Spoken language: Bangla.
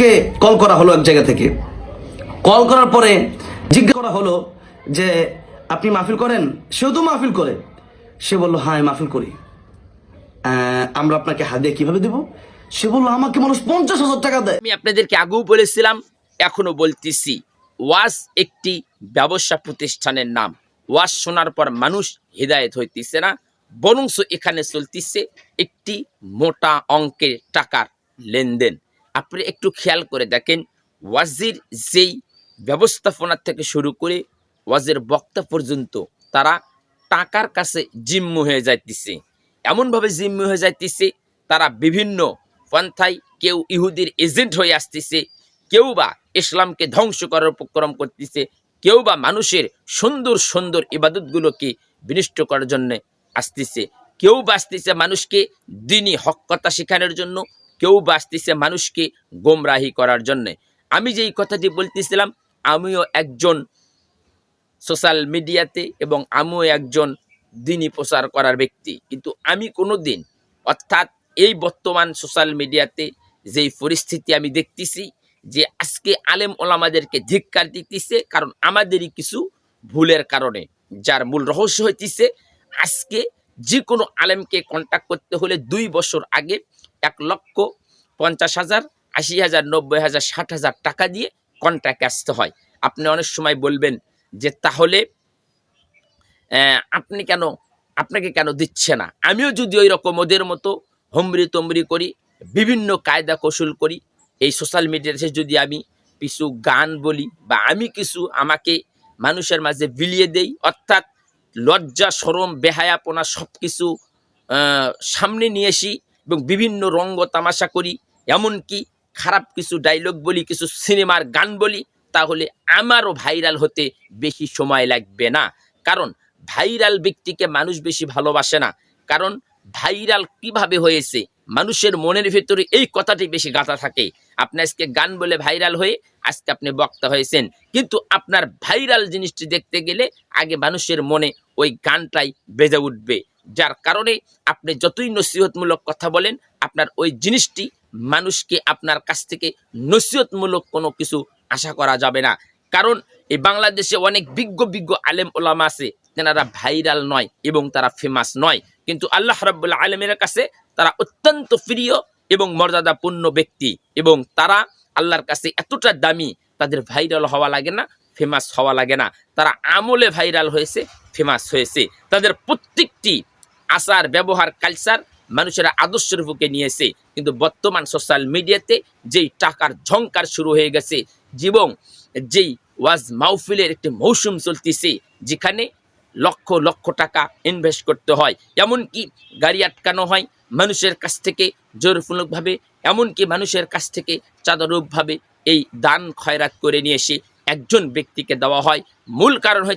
মানুষকে কল করা হলো এক জায়গা থেকে। কল করার পরে জিজ্ঞেস করা হলো যে, আপনি মাহফিল করেন? সেও তো মাহফিল করে। সে বলল হ্যাঁ মাহফিল করি। আমরা আপনাকে হাদিয়া কীভাবে দেব? সে বলল, আমাকে মানুষ পঞ্চাশ হাজার টাকা দেয়। আমি আপনাদেরকে আগেও বলেছিলাম, এখনও বলতেছি, ওয়াজ একটি ব্যবসা প্রতিষ্ঠানের নাম। ওয়াজ শোনার পর মানুষ হৃদায়ত হইতেছে না বরংস এখানে চলতেছে একটি মোটা অঙ্কের টাকার লেনদেন। আপনি একটু খেয়াল করে দেখেন, ওয়াজির যেই ব্যবস্থাপনা থেকে শুরু করে ওয়াজের বক্তা পর্যন্ত তারা টাকার কাছে জিম্ম হয়ে যাইতেছে। এমনভাবে জিম্ম হয়ে যাইতেছে, তারা বিভিন্ন পন্থায় কেউ ইহুদির এজেন্ট হয়ে আসতেছে, কেউ বা ইসলামকে ধ্বংস করার উপক্রম করতেছে, কেউ বা মানুষের সুন্দর সুন্দর ইবাদতগুলোকে বিনষ্ট করার জন্য আসতেছে। কেউ বা আসতেছে মানুষকে দিনই হক কথা শেখানোর জন্য কেউ বাঁচতেছে মানুষকে গোমরাহি করার জন্য। আমি যেই কথাটি বলতেছিলাম, আমিও একজন সোশ্যাল মিডিয়াতে এবং আমিও একজন দিনই প্রচার করার ব্যক্তি। কিন্তু আমি কোনো দিন অর্থাৎ এই বর্তমান সোশ্যাল মিডিয়াতে যেই পরিস্থিতি আমি দেখতেছি, যে আজকে আলেম ওলামাদেরকে ধিক্কার দিতেছে কারণ আমাদেরই কিছু ভুলের কারণে। যার মূল রহস্য হইতেছে, আজকে যে কোনো আলেমকে কন্ট্যাক্ট করতে হলে দুই বছর আগে এক লক্ষ পঞ্চাশ হাজার, আশি হাজার, নব্বই হাজার, ষাট হাজার টাকা দিয়ে কন্ট্যাক্ট আসতে হয়। আপনি অনেক সময় বলবেন যে, তাহলে আপনি কেন, আপনাকে কেন দিচ্ছে না? আমিও যদি ওই রকম ওদের মতো হমরি তমরি করি, বিভিন্ন কায়দা কৌশল করি, এই সোশ্যাল মিডিয়াতে যদি আমি কিছু গান বলি বা আমি কিছু আমাকে মানুষের মাঝে বিলিয়ে দেই, অর্থাৎ লজ্জা সরম বেহায়াপনা সব কিছু সামনে নিয়ে আসি এবং বিভিন্ন রঙ্গ তামাশা করি, এমনকি খারাপ কিছু ডায়লগ বলি, কিছু সিনেমার গান বলি, তাহলে আমারও ভাইরাল হতে বেশি সময় লাগবে না। কারণ ভাইরাল ব্যক্তিকে মানুষ বেশি ভালোবাসে না। কারণ ভাইরাল কীভাবে হয়েছে, মানুষের মনের ভেতরে এই কথাটি বেশি গাঁথা থাকে। আপনি আজকে গান বলে ভাইরাল হয়ে আজকে আপনি বক্তা হয়েছেন। কিন্তু আপনার ভাইরাল জিনিসটি দেখতে গেলে আগে মানুষের মনে ওই গানটাই বেজে উঠবে। যার কারণে আপনি যতই নসিহতমূলক কথা বলেন, আপনার ওই জিনিসটি মানুষকে আপনার কাছ থেকে নসিহতমূলক কোনো কিছু আশা করা যাবে না। কারণ এই বাংলাদেশে অনেক বিজ্ঞ বিজ্ঞ আলেম ওলামা আছে, তেনারা ভাইরাল নয় এবং তারা ফেমাস নয়। কিন্তু আল্লাহ রাব্বুল আলমের কাছে তারা অত্যন্ত প্রিয় এবং মর্যাদাপূর্ণ ব্যক্তি এবং তারা আল্লাহর কাছে এতটা দামি, তাদের ভাইরাল হওয়া লাগে না ফেমাস হওয়া লাগে না। তারা আমলে ভাইরাল হয়েছে ফেমাস হয়েছে। তাদের প্রত্যেকটি আচার, ব্যবহার কালচার মানুষেরা আদর্শের বুকে নিয়েছে। কিন্তু বর্তমান সোশ্যাল মিডিয়াতে যেই টাকার ঝংকার শুরু হয়ে গেছে এবং যেই ওয়াজ মাহফিলের একটি মৌসুম চলতেছে, যেখানে লক্ষ লক্ষ টাকা ইনভেস্ট করতে হয়, এমনকি গাড়ি আটকানো হয় মানুষের কাছ থেকে জোরপূর্ণকভাবে, এমনকি মানুষের কাছ থেকে চাঁদারূপভাবে এই দান খয়রাত করে নিয়ে এসে একজন ব্যক্তিকে দেওয়া হয়। মূল কারণ